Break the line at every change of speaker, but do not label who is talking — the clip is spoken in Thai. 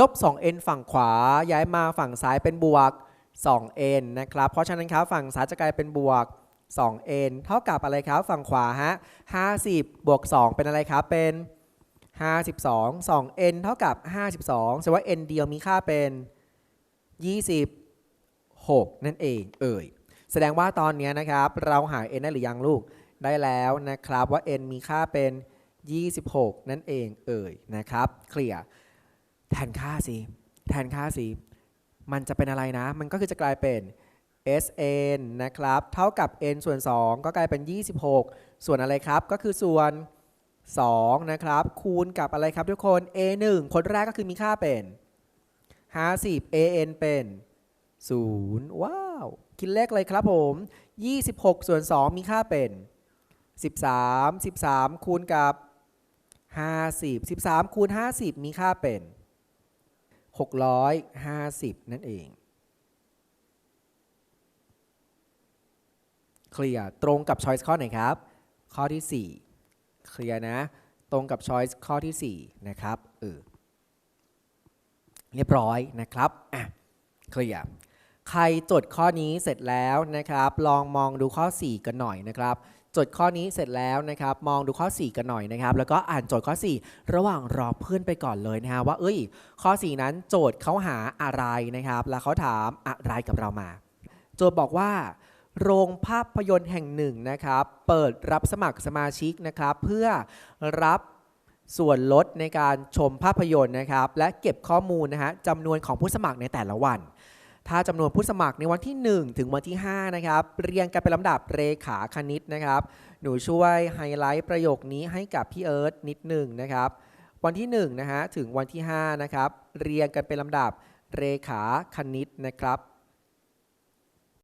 ลบ 2n ฝั่งขวา ย้ายมาฝั่งซ้ายเป็นบวก 2n นะครับ เพราะฉะนั้นครับฝั่งซ้ายจะกลายเป็นบวก 2n เท่ากับอะไรครับฝั่งขวาฮะ50 บวก 2 เป็นอะไรครับเป็น 52 2n เท่ากับ 52แสดงว่า n เดียวมีค่าเป็น 26 นั่นเองเอ่ยแสดงว่าตอนนี้นะครับ เราหา n ได้หรือยังลูกได้แล้วนะครับว่า n มีค่าเป็น 26 นั่นเองเอ่ยนะครับเคลียร์ แทนค่าสิแทนค่าสิมันจะเป็นอะไรนะ มันก็คือจะกลายเป็น sn นะครับ เท่ากับ n ส่วน 2 ก็กลายเป็น 26 ส่วนอะไรครับ ก็คือส่วน 2 นะครับ คูณกับอะไรครับทุกคน a 1คนแรกก็คือมีค่าเป็น 50 an เป็น 0 ว้าว คิดเลขเลยครับผม 26 ส่วน 2 มีค่าเป็น 13 13 คูณกับ 50 13 คูณ 50 มีค่าเป็น 650 นั่นเอง เคลียร์ตรงกับ choice ข้อไหนครับ ข้อที่ 4 เคลียร์นะ ตรงกับ choice ข้อที่ 4 นะครับเออเรียบร้อยนะครับอะเคลียร์ ใครจดข้อนี้เสร็จแล้วนะครับ ลองมองดูข้อ 4 กันหน่อยนะครับ จดข้อนี้เสร็จแล้วนะครับ มองดูข้อ 4 กันหน่อยนะครับ แล้วก็อ่านโจทย์ข้อ 4 ระหว่างรอเพื่อนไปก่อนเลยนะฮะว่า เอ้ย ข้อ 4 นั้นโจทย์เขาหาอะไรนะครับ แล้วเขาถามอะไรกับเรามา โจทย์บอกว่า โรงภาพยนตร์แห่งหนึ่งนะครับ เปิดรับสมัครสมาชิกนะครับ เพื่อรับส่วนลดในการชมภาพยนตร์นะครับ และเก็บข้อมูลนะฮะจำนวนของผู้สมัครในแต่ละวัน ถ้าจำนวนผู้สมัครในวันที่ 1 ถึงวันที่ 5 นะครับ เรียงกันเป็นลำดับเรขาคณิตนะครับ หนูช่วยไฮไลท์ประโยคนี้ให้กับพี่เอิร์ธนิดหนึ่งนะครับ วันที่1นะฮะถึงวันที่5นะครับ เรียงกันเป็นลำดับเรขาคณิตนะครับ